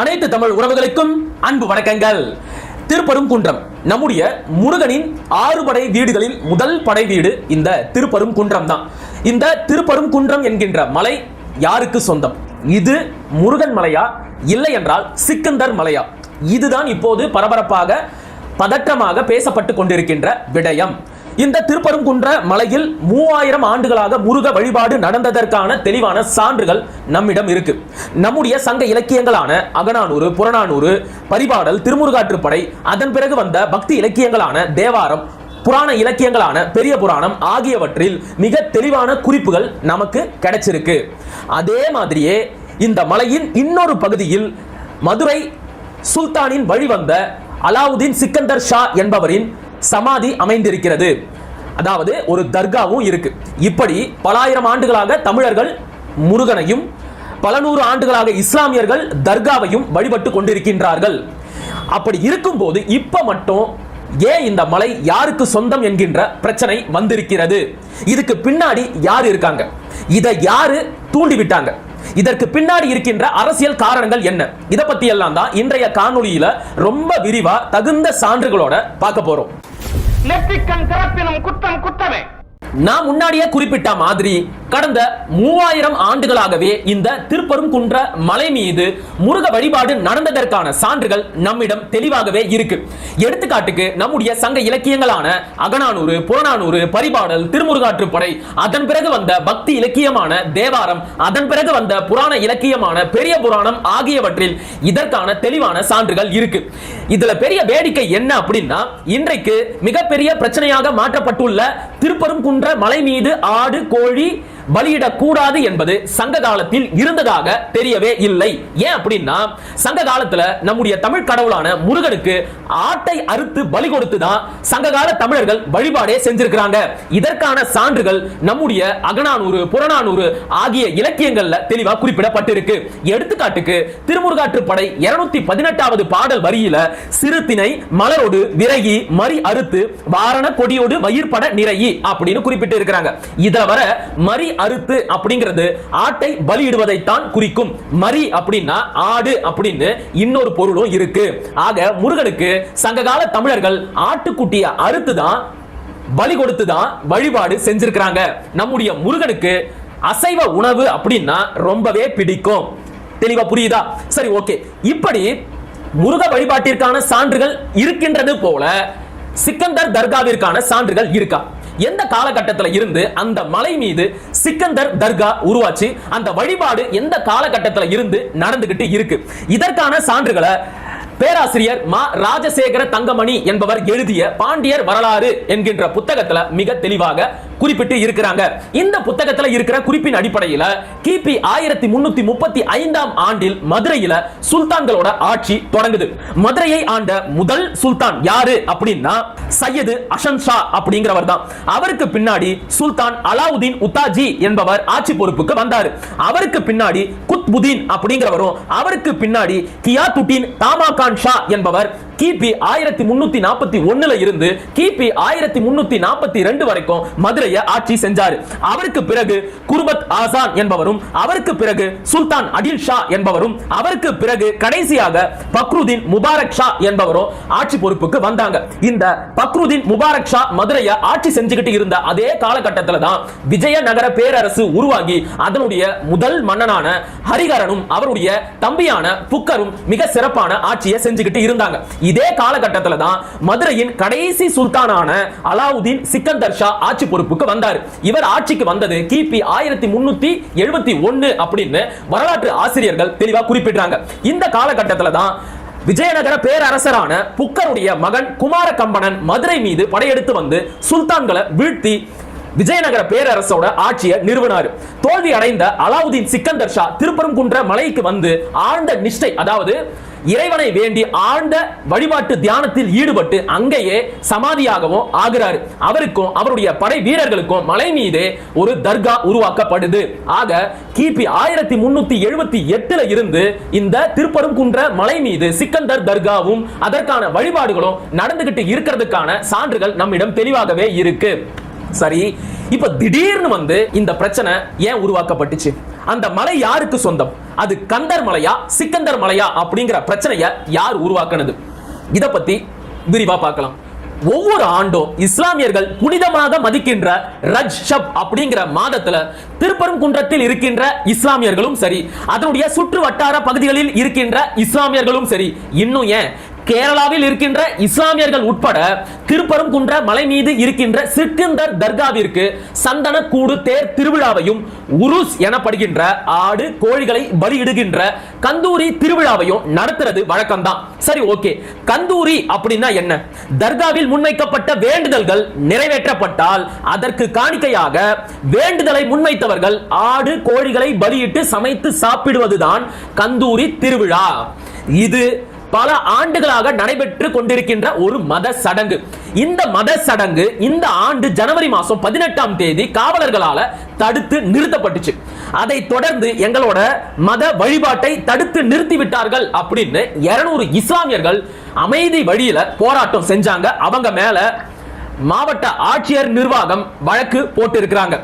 அனைத்து தமிழ் உறவுகளுக்கும் அன்பு வணக்கங்கள். திருப்பெருங்குன்றம் நம்முடைய முருகனின் ஆறு படை வீடுகளில் முதல் படை வீடு இந்த திருப்பெருங்குன்றம் தான். இந்த திருப்பெருங்குன்றம் என்கின்ற மலை யாருக்கு சொந்தம்? இது முருகன் மலையா? இல்லை என்றால் சிக்கந்தர் மலையா? இதுதான் இப்போது பரபரப்பாக பதற்றமாக பேசப்பட்டு கொண்டிருக்கின்ற விடயம். இந்த திருப்பரங்குன்ற மலையில் மூவாயிரம் ஆண்டுகளாக முருக வழிபாடு நடந்ததற்கான தெளிவான சான்றுகள் நம்மிடம் இருக்கு. நம்முடைய சங்க இலக்கியங்களான அகநானூறு புறநானூறு பரிபாடல் திருமுருகாற்றுப்படை அதன் பிறகு வந்த பக்தி இலக்கியங்களான தேவாரம் புராண இலக்கியங்களான பெரிய புராணம் ஆகியவற்றில் மிக தெளிவான குறிப்புகள் நமக்கு கிடைச்சிருக்கு. அதே மாதிரியே இந்த மலையின் இன்னொரு பகுதியில் மதுரை சுல்தானின் வழிவந்த அலாவுதீன் சிக்கந்தர் ஷா என்பவரின் சமாதி அமைந்திருக்கிறது. அதாவது ஒரு தர்காவும் இருக்கு. இப்படி பலாயிரம் ஆண்டுகளாக தமிழர்கள் முருகனையும் பல நூறு ஆண்டுகளாக இஸ்லாமியர்கள் தர்காவையும் வழிபட்டு கொண்டிருக்கின்றார்கள். அப்படி இருக்கும்போது இப்ப மட்டும் ஏன் இந்த மலை யாருக்கு சொந்தம் என்கின்ற பிரச்சனை வந்திருக்கிறது? இதுக்கு பின்னாடி யார் இருக்காங்க? இதை யாரு தூண்டிவிட்டாங்க? இதற்கு பின்னாடி இருக்கின்ற அரசியல் காரணங்கள் என்ன? இத பத்தி எல்லாம் தான் இன்றைய காணொளியில ரொம்ப விரிவா தகுந்த சான்றுகளோட பார்க்க போறோம். நெற்றிக்கண் திறப்பினும் குற்றம் குற்றமே நான் முன்னாடியே குறிப்பிட்ட மாதிரி கடந்த மூவாயிரம் ஆண்டுகளாகவே இந்த திருப்பரும் குன்ற மலை மீது முருக வழிபாடு நடந்ததற்கான சான்றுகள் நம்மிடம் தெளிவாகவே இருக்கு. எடுத்துக்காட்டுக்கு நம்முடைய சங்க இலக்கியங்களான அகனானூறு புறநானூறு பரிபாடல் திருமுருகாற்றுப்படை அதன் பிறகு வந்த பக்தி இலக்கியமான தேவாரம் அதன் பிறகு வந்த புராண இலக்கியமான பெரிய புராணம் ஆகியவற்றில் இதற்கான தெளிவான சான்றுகள் இருக்கு. இதுல பெரிய வேடிக்கை என்ன அப்படின்னா இன்றைக்கு மிகப்பெரிய பிரச்சனையாக மாற்றப்பட்டுள்ள திருப்பரும் குன்ற மலை மீது ஆடு கோழி பலியிடக்கூடாது என்பது சங்க காலத்தில் இருந்ததாக தெரியவே இல்லை. ஏன் அப்படின்னா சங்க காலத்துல நம்முடைய தமிழ் கடவுளான முருகனுக்கு ஆட்டை அறுத்து பலி கொடுத்து தான் சங்க கால தமிழர்கள் வழிபாடே செஞ்சிருக்கிறாங்க. இதற்கான சான்றுகள் நம்முடைய அகநானூறு புறநானூறு ஆகிய இலக்கியங்கள்ல தெளிவாக குறிப்பிடப்பட்டிருக்கு. எடுத்துக்காட்டுக்கு திருமுருகாற்று படை இருநூத்தி பதினெட்டாவது பாடல் வரியில சிறுத்தினை மலரோடு விரகி மறி அறுத்து வாரண கொடியோடு வயிற்பட நிறையி அப்படின்னு குறிப்பிட்டு இருக்கிறாங்க இதுல வர மறி அறுத்து அப்படிங்கிறது ஆட்டை பலியிடுவதைத்தான் குறிக்கும். மரி அப்படின்னா ஆடு அப்படின்னு இன்னொரு பொருளும் இருக்கு. ஆக முருகனுக்கு சங்ககால தமிழர்கள் ஆட்டுக்குட்டியை அறுத்து தான் பலி கொடுத்து தான் வழிபாடு செஞ்சிருக்கிறாங்க. நம்முடைய முருகனுக்கு அசைவ உணவு அப்படின்னா ரொம்பவே பிடிக்கும். தெளிவா புரியுதா? சரி ஓகே. இப்படி முருக வழிபாட்டிற்கான சான்றுகள் இருக்கின்றது போல சிக்கந்தர் தர்காவிற்கான சான்றுகள் இருக்கா? எந்த காலகட்டத்தில் இருந்து அந்த மலை மீது சிக்கந்தர் தர்கா உருவாச்சு? அந்த வழிபாடு எந்த காலகட்டத்தில் இருந்து நடந்துகிட்டு இருக்கு? இதற்கான சான்றுகளை பேராசிரியர் மா ராஜசேகர தங்கமணி என்பவர் எழுதிய பாண்டியர் வரலாறு என்கின்ற புத்தகத்துல மிக தெளிவாக குறிப்பிட்டு இருக்கிறாங்க. இந்த புத்தகத்தில் இருக்கிற குறிப்பின் அடிப்படையில் கிபி ஆயிரத்தி முன்னூத்தி முப்பத்தி ஐந்தாம் ஆண்டில் மதுரையில சுல்தான்களோட ஆட்சி தொடங்குது. மதுரையை ஆண்ட முதல் சுல்தான் யாரு அப்படின்னா சையது அசன் ஷா அப்படிங்கிறவர் தான். அவருக்கு பின்னாடி சுல்தான் அலாவுதீன் உத்தாஜி என்பவர் ஆட்சி பொறுப்புக்கு வந்தார். அவருக்கு பின்னாடி குத்புதீன் அப்படிங்கிறவரும் அவருக்கு பின்னாடி கியாத்துட்டின் தாமாகான் ஷா என்பவர் கிபி ஆயிரத்தி முன்னூத்தி நாற்பத்தி ஒன்னுல இருந்து கிபி ஆயிரத்தி முன்னூத்தி நாற்பத்தி ரெண்டு வரைக்கும் மதுரை மதுரையை ஆட்சி செஞ்சாரு. அவருக்கு பிறகு குர்பத் ஆசான் என்பவரும் அவருக்கு பிறகு சுல்தான் அடில் ஷா என்பவரும் அவருக்கு பிறகு கடைசியாக பக்ருதீன் முபாரக் ஷா என்பவரும் ஆட்சி பொறுப்புக்கு வந்தாங்க. இந்த பக்ருதீன் முபாரக் ஷா மதுரையை ஆட்சி செஞ்சுக்கிட்டு இருந்த அதே காலகட்டத்தில் தான் விஜயநகர பேரரசு உருவாகி அதனுடைய முதல் மன்னனான ஹரிகரனும் அவருடைய தம்பியான புக்கரும் மிக சிறப்பான ஆட்சியை செஞ்சுக்கிட்டு இருந்தாங்க. இதே காலகட்டத்தில் தான் மதுரையின் கடைசி சுல்தானான அலாவுதீன் சிக்கந்தர் ஷா ஆட்சி பொறுப்பு பொறுப்புக்கு வந்தார். இவர் ஆட்சிக்கு வந்தது கிபி ஆயிரத்தி முன்னூத்தி எழுபத்தி ஒன்னு அப்படின்னு வரலாற்று ஆசிரியர்கள் தெளிவாக குறிப்பிடுறாங்க. இந்த காலகட்டத்தில் தான் விஜயநகர பேரரசரான புக்கருடைய மகன் குமார கம்பனன் மதுரை மீது படையெடுத்து வந்து சுல்தான்களை வீழ்த்தி விஜயநகர பேரரசோட ஆட்சியை நிறுவனாரு. தோல்வி அடைந்த அலாவுதீன் சிக்கந்தர் ஷா திருப்பரங்குன்ற மலைக்கு வந்து ஆழ்ந்த நிஷ்டை அதாவது இறைவனை வேண்டி ஆழ்ந்த வழிபாட்டு தியானத்தில் ஈடுபட்டு அங்கேயே சமாதியாகவும் ஆகிறாரு. அவருக்கும் அவருடைய படை வீரர்களுக்கும் மலை மீது ஒரு தர்கா உருவாக்கப்படுது. ஆக கிபி ஆயிரத்தி முன்னூத்தி எழுபத்தி எட்டுல இருந்து இந்த திருப்பரங்குன்ற மலை மீது சிக்கந்தர் தர்காவும் அதற்கான வழிபாடுகளும் நடந்துகிட்டு இருக்கிறதுக்கான சான்றுகள் நம்மிடம் தெளிவாகவே இருக்கு. சரி இப்ப திடீர்னு வந்து இந்த பிரச்சனை ஏன் உருவாக்கப்பட்டுச்சு? அந்த மலை யாருக்கு சொந்தம்? அது கந்தர் மலையா சிக்கந்தர் மலையா அப்படிங்கிற பிரச்சனையை யார் உருவாக்குனது? இத பத்தி விரிவா பார்க்கலாம். ஒவ்வொரு ஆண்டும் இஸ்லாமியர்கள் புனிதமாக மதிக்கின்ற ரஜ்ஷப் அப்படிங்கிற மாதத்துல திருப்பரங்குன்றத்தில் இருக்கின்ற இஸ்லாமியர்களும் சரி அதனுடைய சுற்று வட்டார பகுதிகளில் இருக்கின்ற இஸ்லாமியர்களும் சரி இன்னும் ஏன் கேரளாவில் இருக்கின்ற இஸ்லாமியர்கள் உட்பட திருப்பரங்குன்ற மலை மீது இருக்கின்ற சிற்கிந்தர் தர்காவிற்கு சந்தன கூடு தேர் திருவிழாவையும் உருஸ் எனப்படுகின்ற ஆடு கோழிகளை பலியிடுகின்ற கந்தூரி திருவிழாவையும் நடத்துறது வழக்கம்தான். சரி ஓகே. கந்தூரி அப்படின்னா என்ன? தர்காவில் முன்வைக்கப்பட்ட வேண்டுதல்கள் நிறைவேற்றப்பட்டால் அதற்கு காணிக்கையாக வேண்டுதலை முன்வைத்தவர்கள் ஆடு கோழிகளை பலியிட்டு சமைத்து சாப்பிடுவதுதான் கந்தூரி திருவிழா. இது பல ஆண்டுகளாக நடைபெற்று கொண்டிருக்கின்ற ஒரு மத சடங்கு. இந்த மத சடங்கு இந்த ஆண்டு ஜனவரி மாசம் பதினெட்டாம் தேதி காவலர்களால தடுத்து நிறுத்தப்பட்டுச்சு. அதை தொடர்ந்து எங்களோட மத வழிபாட்டை தடுத்து நிறுத்தி விட்டார்கள் அப்படின்னு 200 இஸ்லாமியர்கள் அமைதி வழியில போராட்டம் செஞ்சாங்க. அவங்க மேல மாவட்ட ஆட்சியர் நிர்வாகம் வழக்கு போட்டு இருக்கிறாங்க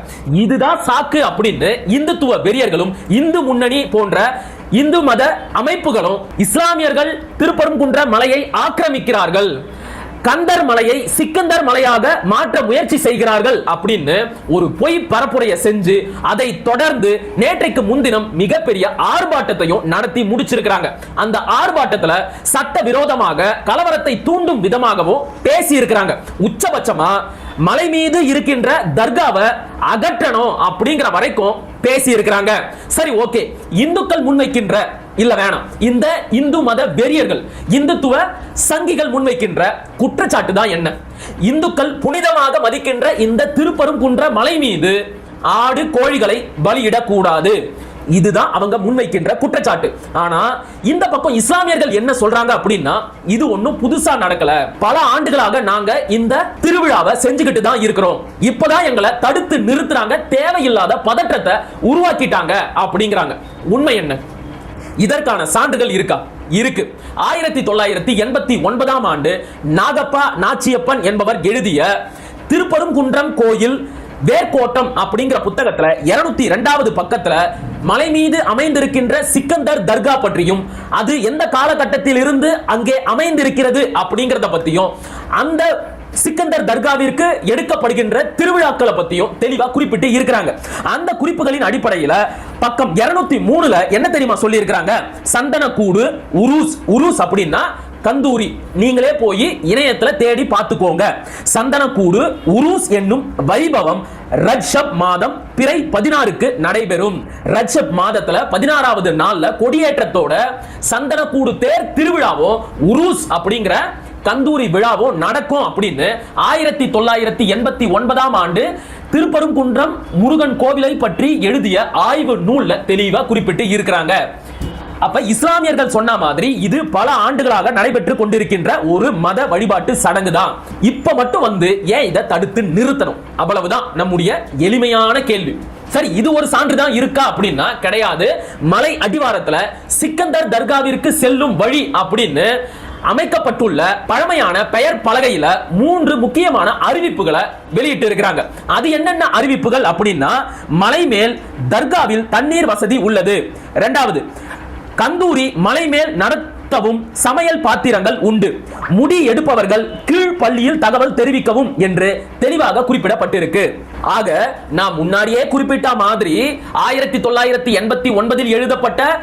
இதுதான் சாக்கு அப்படின்னு இந்துத்துவ வெறியர்களும் இந்து முன்னணி போன்ற இந்து மத அமைப்புகளும் இஸ்லாமியர்கள் திருப்பரங்குன்ற மலையை ஆக்கிரமிக்கிறார்கள். கந்தர் மலையை சிக்கந்தர் மலையாக மாற்ற முயற்சி செய்கிறார்கள் அப்படின்னு ஒரு பொய் பரப்புரையை செஞ்சு அதை தொடர்ந்து நேற்றைக்கு முன்தினம் மிகப்பெரிய ஆர்ப்பாட்டத்தையும் நடத்தி முடிச்சிருக்கிறாங்க. அந்த ஆர்ப்பாட்டத்துல சட்ட விரோதமாக கலவரத்தை தூண்டும் விதமாகவும் பேசி இருக்கிறாங்க உச்சபட்சமா மலை மீது இருக்கின்ற தர்காவை அகற்றணும் அப்படிங்கிற வரைக்கும் பேசி இருக்கிறாங்க சரி ஓகே. இந்துக்கள் முன்வைக்கின்ற இல்ல வேணாம். இந்த இந்து மத வெறியர்கள் இந்துத்துவ சங்கிகள் முன்வைக்கின்ற குற்றச்சாட்டு தான் என்ன? இந்துக்கள் புனிதமாக மதிக்கின்ற இந்த திருப்பரும் குன்ற மலை மீது ஆடு கோழிகளை பலியிடக்கூடாது. இதுதான் அவங்க முன்வைக்கின்ற குற்றச்சாட்டு. ஆனா இந்த பக்கம் இஸ்லாமியர்கள் என்ன சொல்றாங்க அப்படின்னா இது ஒண்ணும் புதுசா நடக்கல. பல ஆண்டுகளாக நாங்க இந்த திருவிழாவை செஞ்சுக்கிட்டு தான் இருக்கிறோம். இப்பதான் எங்களை தடுத்து நிறுத்துறாங்க தேவையில்லாத பதற்றத்தை உருவாக்கிட்டாங்க அப்படிங்கிறாங்க. உண்மை என்ன? இதற்கான சான்றுகள் இருக்கா? இருக்கு. ஆயிரத்தி தொள்ளாயிரத்தி எண்பத்தி ஒன்பதாம் ஆண்டு நாகப்பா நாச்சியப்பன் என்பவர் எழுதிய திருப்பரங்குன்றம் கோயில் வேர்க்கோட்டம் அப்படிங்கிற புத்தகத்துல இருநூத்தி இரண்டாவது பக்கத்துல மலை மீது அமைந்திருக்கின்ற சிக்கந்தர் தர்கா பற்றியும் அது எந்த காலகட்டத்தில் இருந்து அங்கே அமைந்திருக்கிறது அப்படிங்கிறத பத்தியும் அந்த சிக்கந்தர் தர்காவிற்கு எடுக்கப்படுகின்ற திருவிழாக்களை பத்தியும் தெளிவா குறிப்பிட்டு இருக்கிறாங்க. அந்த குறிப்புகளின் அடிப்படையில பக்கம் 203 மூணுல என்ன தெரியுமா சொல்லி இருக்கிறாங்க சந்தனக்கூடு உருஸ் உருஸ் அப்படின்னா கந்தூரி. நீங்களே போய் இணையத்துல தேடி பார்த்துக்கோங்க. சந்தனக்கூடு உருஸ் என்னும் வைபவம் ரஜப் மாதம் பிறை பதினாறுக்கு நடைபெறும். ரஜப் மாதத்துல பதினாறாவது நாள்ல கொடியேற்றத்தோட சந்தனக்கூடு தேர் திருவிழாவோ உருஸ் அப்படிங்கிற கந்தூரி விழாவும் நடக்கும் அப்படின்னு ஆயிரத்தி தொள்ளாயிரத்தி எண்பத்தி ஒன்பதாம் ஆண்டு திருப்பரங்குன்றம் முருகன் கோவிலை பற்றி எழுதிய ஆய்வு நூல்ல தெளிவா குறிப்பிட்டு இருக்கிறாங்க. அப்ப இஸ்லாமியர்கள் சொன்ன மாதிரி இது பல ஆண்டுகளாக நடைபெற்று கொண்டிருக்கின்ற ஒரு மத வழிபாட்டு சடங்கு தான். இப்ப மட்டும் வந்து ஏன் இதை தடுத்து நிறுத்தணும்? அவ்வளவுதான் நம்முடைய எளிமையான கேள்வி. சரி இது ஒரு சான்று தான் இருக்கா அப்படின்னா கிடையாது. மலை அடிவாரத்துல சிக்கந்தர் தர்காவிற்கு செல்லும் வழி அப்படின்னு அமைக்கப்பட்டுள்ள பழமையான பெயர் பலகையில மூன்று முக்கியமான அறிவிப்புகளை வெளியிட்டு இருக்கிறாங்க அது என்னென்ன அறிவிப்புகள் அப்படின்னா மலை மேல் தர்காவில் தண்ணீர் வசதி உள்ளது. இரண்டாவது கந்தூரி மலை மேல் நடத்தவும் சமையல் பாத்திரங்கள் உண்டு. முடி எடுப்பவர்கள் கீழ் பள்ளியில் தகவல் தெரிவிக்கவும் என்று தெளிவாக குறிப்பிடப்பட்டிருக்கு. ஆக நான் முன்னாடியே குறிப்பிட்ட மாதிரி ஆயிரத்தி தொள்ளாயிரத்தி எண்பத்தி ஒன்பதில் எழுதப்பட்ட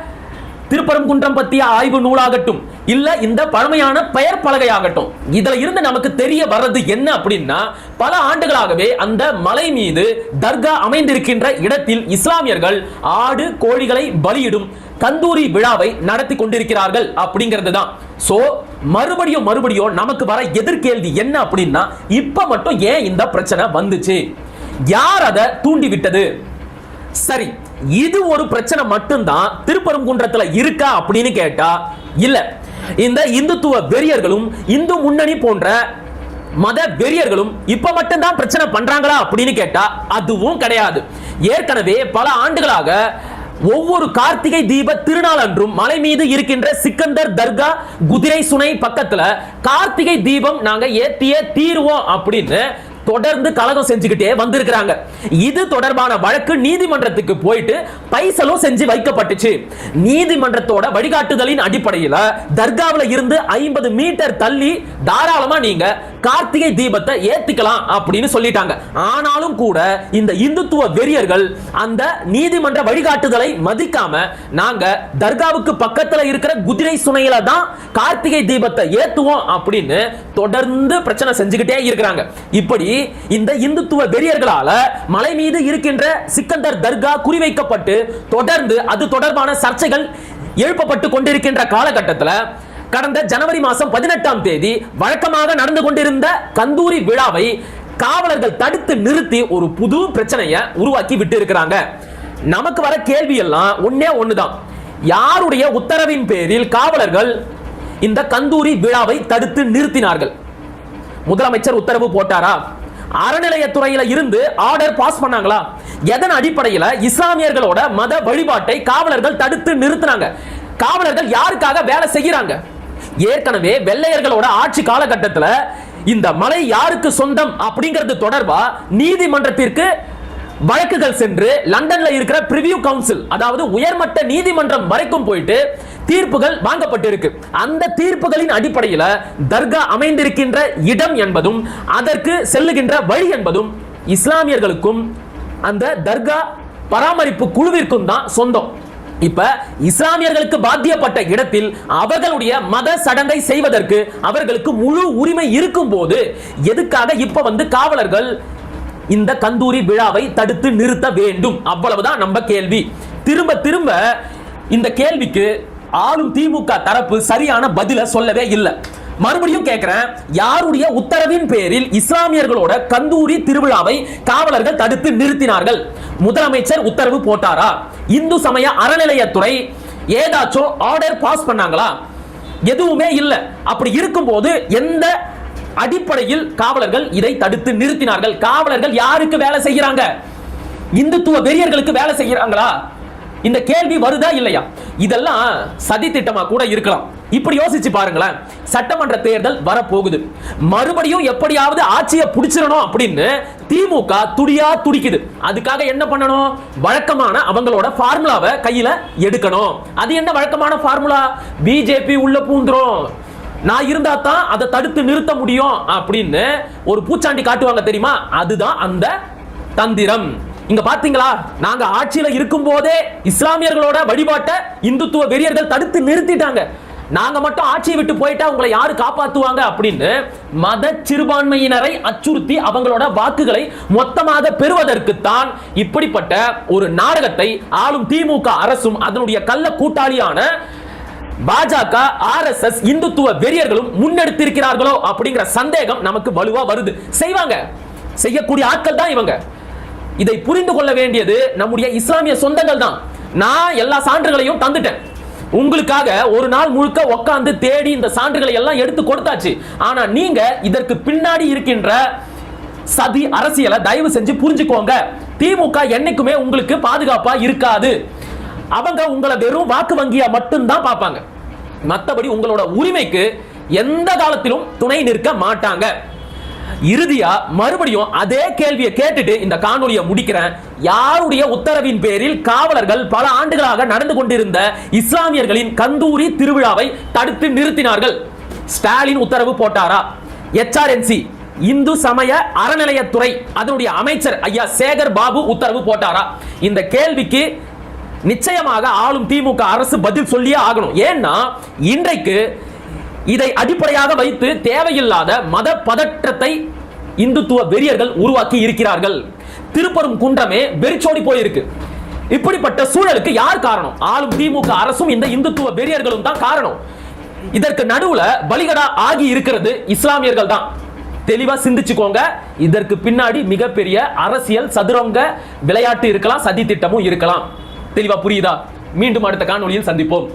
திருப்பரங்குன்றம் பற்றிய ஆய்வு நூலாகட்டும் இல்ல இந்த பழமையான பெயர் பலகையாகட்டும் இதுல இருந்து நமக்கு தெரிய வர்றது என்ன அப்படின்னா பல ஆண்டுகளாகவே அந்த மலை மீது தர்கா அமைந்திருக்கின்ற இடத்தில் இஸ்லாமியர்கள் ஆடு கோழிகளை பலியிடும் கந்தூரி விழாவை நடத்தி கொண்டிருக்கிறார்கள் அப்படிங்கிறது தான் சோ மறுபடியும் மறுபடியும் நமக்கு வர எதிர்கேள்வி என்ன அப்படின்னா இப்ப மட்டும் ஏன் இந்த பிரச்சனை வந்துச்சு? யார் அதை தூண்டி விட்டது சரி இது ஒரு பிரச்சனை மட்டும்தான் திருப்பரங்குன்றத்துல இருக்கா அப்படின்னு கேட்டா இல்ல. இந்த இந்துத்துவ வெறியர்களும் இந்து முன்னணி போன்ற மத வெறியர்களும் இப்ப மட்டும்தான் பிரச்சனை பண்றாங்களா அப்படின்னு கேட்டா அதுவும் கிடையாது. ஏற்கனவே பல ஆண்டுகளாக ஒவ்வொரு கார்த்திகை தீப திருநாள் அன்றும் மலை மீது இருக்கின்ற சிக்கந்தர் தர்கா குதிரை சுனை பக்கத்துல கார்த்திகை தீபம் நாங்க ஏத்திய தீருவோம் அப்படின்னு தொடர்ந்து கலகம் செஞ்சுக்கிட்டே வந்திருக்கிறாங்க. இது தொடர்பான வழக்கு நீதிமன்றத்துக்கு போயிட்டு பைசலும் செஞ்சு வைக்கப்பட்டுச்சு. நீதிமன்றத்தோட வழிகாட்டுதலின் அடிப்படையில் தர்காவுல இருந்து ஐம்பது மீட்டர் தள்ளி தாராளமா நீங்க கார்த்திகை தீபத்தை ஏத்திக்கலாம் அப்படின்னு சொல்லிட்டாங்க. ஆனாலும் கூட இந்த இந்துத்துவ வெறியர்கள் அந்த நீதிமன்ற வழிகாட்டுதலை மதிக்காம நாங்க தர்காவுக்கு பக்கத்துல இருக்கிற குதிரை சுனையில தான் கார்த்திகை தீபத்தை ஏத்துவோம் அப்படின்னு தொடர்ந்து பிரச்சனை செஞ்சுக்கிட்டே இருக்கிறாங்க. இப்படி இந்த இந்துத்துவ வெறியர்களால மலை மீது இருக்கின்ற சிக்கந்தர் தர்கா குறிவைக்கப்பட்டு தொடர்ந்து அது தொடர்பான சர்ச்சைகள் எழுப்பப்பட்டு கொண்டிருக்கின்ற காலகட்டத்தில் கடந்த ஜனவரி மாதம் பதினெட்டாம் தேதி வழக்கமாக நடந்து கொண்டிருந்த கந்தூரி விழாவை காவலர்கள் தடுத்து நிறுத்தி ஒரு புது பிரச்சனையை உருவாக்கி விட்டு இருக்கிறாங்க நமக்கு வர கேள்வி எல்லாம் ஒன்னே ஒண்ணுதான். யாருடைய உத்தரவின் பேரில் காவலர்கள் இந்த கந்தூரி விழாவை தடுத்து நிறுத்தினார்கள்? முதலமைச்சர் உத்தரவு போட்டாரா? அறநிலையத்துறையில இருந்து ஆர்டர் பாஸ் பண்ணாங்களா? எதன் அடிப்படையில் இஸ்லாமியர்களோட மத வழிபாட்டை காவலர்கள் தடுத்து நிறுத்தினாங்க? காவலர்கள் யாருக்காக வேலை செய்யறாங்க? ஏற்கனவே வெள்ளையர்களோட ஆட்சி காலகட்டத்தில் இந்த மலை யாருக்கு சொந்தம் அப்படிங்கிறது தொடர்பா நீதிமன்றத்திற்கு வழக்குகள் சென்று லண்டன்ல இருக்கிற பிரிவியூ கவுன்சில் அதாவது உயர்மட்ட நீதிமன்றம் வரைக்கும் போயிட்டு தீர்ப்புகள் வாங்கப்பட்டிருக்கு. அந்த தீர்ப்புகளின் அடிப்படையில் தர்கா அமைந்திருக்கின்ற இடம் என்பதும் அதற்கு செல்லுகின்ற வழி என்பதும் இஸ்லாமியர்களுக்கும் அந்த தர்கா பராமரிப்பு குழுவிற்கும் தான் சொந்தம். இப்ப இஸ்லாமியர்களுக்கு பாத்தியப்பட்ட இடத்தில் அவர்களுடைய மத சடங்கை செய்வதற்கு அவர்களுக்கு முழு உரிமை இருக்கும் போது எதுக்காக இப்ப வந்து காவலர்கள் இந்த கந்தூரி விழாவை தடுத்து நிறுத்த வேண்டும்? அவ்வளவுதான் நம்ம கேள்வி. திரும்ப திரும்ப இந்த கேள்விக்கு ஆளும் திமுக தரப்பு சரியான பதில சொல்லவே இல்லை. மறுபடியும் கேட்கிறேன் யாருடைய உத்தரவின் பேரில் இஸ்லாமியர்களோட கந்தூரி திருவிழாவை காவலர்கள் தடுத்து நிறுத்தினார்கள்? முதலமைச்சர் உத்தரவு போட்டாரா? இந்து சமய அறநிலையத்துறை ஏதாச்சும் ஆர்டர் பாஸ் பண்ணாங்களா? எதுவுமே இல்லை. அப்படி இருக்கும்போது எந்த அடிப்படையில் காவலர்கள் இதை தடுத்து நிறுத்தினார்கள்? காவலர்கள் யாருக்கு வேலை செய்கிறாங்க? இந்துத்துவ வெறியர்களுக்கு வேலை செய்கிறாங்களா? இந்த கேள்வி வருதா இல்லையா? இதெல்லாம் சதி திட்டமா கூட இருக்கலாம். இப்படி யோசிச்சு பாருங்களேன். சட்டமன்ற தேர்தல் வரப்போகுது. மறுபடியும் எப்படியாவது ஆட்சியை பிடிச்சிடணும் அப்படின்னு திமுக துடியா துடிக்குது. அதுக்காக என்ன பண்ணணும்? வழக்கமான அவங்களோட ஃபார்முலாவை கையில எடுக்கணும். அது என்ன வழக்கமான ஃபார்முலா பிஜேபி உள்ள பூந்துரும். நான் இருந்தா தான் அதை தடுத்து நிறுத்த முடியும் அப்படின்னு ஒரு பூச்சாண்டி காட்டுவாங்க தெரியுமா? அதுதான் அந்த தந்திரம். இங்க பாத்தீங்களா? நாங்க ஆட்சியில இருக்கும் போதே இஸ்லாமியர்களோட வழிபாட்டை இந்துத்துவ வெறியர்கள் தடுத்து நிறுத்திட்டாங்க. நாங்க மட்டும் ஆட்சியை விட்டு போயிட்டா உங்களை யாரு காப்பாத்துவாங்க அப்படின்னு மத சிறுபான்மையினரை அச்சுறுத்தி அவங்களோட வாக்குகளை மொத்தமாக பெறுவதற்கு தான் இப்படிப்பட்ட ஒரு நாடகத்தை ஆளும் திமுக அரசும் அதனுடைய கள்ள கூட்டாளியான பாஜக ஆர்எஸ்எஸ் இந்துத்துவ வெறியர்களும் முன்னெடுத்திருக்கிறார்களோ அப்படிங்கிற சந்தேகம் நமக்கு வலுவா வருது. செய்வாங்க. செய்யக்கூடிய ஆட்கள் தான் இவங்க. இதை புரிந்து கொள்ள வேண்டியது நம்முடைய இஸ்லாமிய சொந்தங்கள் தான் நான் எல்லா சான்றுகளையும் தந்துட்டேன். உங்களுக்காக ஒரு நாள் முழுக்க உட்காந்து தேடி இந்த சான்றுகளை எல்லாம் எடுத்து கொடுத்தாச்சு. ஆனா நீங்க இதற்கு பின்னாடி இருக்கின்ற சதி அரசியலை தயவு செஞ்சு புரிஞ்சுக்கோங்க. திமுக என்னைக்குமே உங்களுக்கு பாதுகாப்பா இருக்காது. அவங்க உங்களை வெறும் வாக்கு வங்கியா மட்டும்தான் பார்ப்பாங்க. மற்றபடி உங்களோட உரிமைக்கு எந்த காலத்திலும் துணை நிற்க மாட்டாங்க. இறுதியா மறுபடியும் அதே கேள்வியை கேட்டுட்டு இந்த காணொலியை முடிக்கிறேன். யாருடைய உத்தரவின் பேரில் காவலர்கள் பல ஆண்டுகளாக நடந்து கொண்டிருந்த இஸ்லாமியர்களின் கந்தூரி திருவிழாவை தடுத்து நிறுத்தினார்கள். ஸ்டாலின் உத்தரவு போட்டாரா? எச்ஆர்என்சி இந்து சமய அறநிலையத்துறை அதனுடைய அமைச்சர் ஐயா சேகர் பாபு உத்தரவு போட்டாரா? இந்த கேள்விக்கு நிச்சயமாக ஆளும் திமுக அரசு பதில் சொல்லியே ஆகணும். ஏன்னா இன்றைக்கு இதை அடிப்படையாக வைத்து தேவையில்லாத மத பதற்றத்தை இந்துத்துவ வெறியர்கள் உருவாக்கி இருக்கிறார்கள். திருப்பரும் குன்றமே வெறிச்சோடி போயிருக்கு. இப்படிப்பட்ட சூழலுக்கு யார் காரணம்? ஆளும் திமுக அரசும் இந்த இந்துத்துவ வெறியர்களும் தான் காரணம். இதற்கு நடுவுல பலிகடா ஆகி இருக்கிறது இஸ்லாமியர்கள் தான். தெளிவா சிந்திச்சுக்கோங்க. இதற்கு பின்னாடி மிகப்பெரிய அரசியல் சதுரங்க விளையாட்டு இருக்கலாம் சதி திட்டமும் இருக்கலாம். தெளிவா புரியுதா? மீண்டும் அடுத்த காணொலியில் சந்திப்போம்.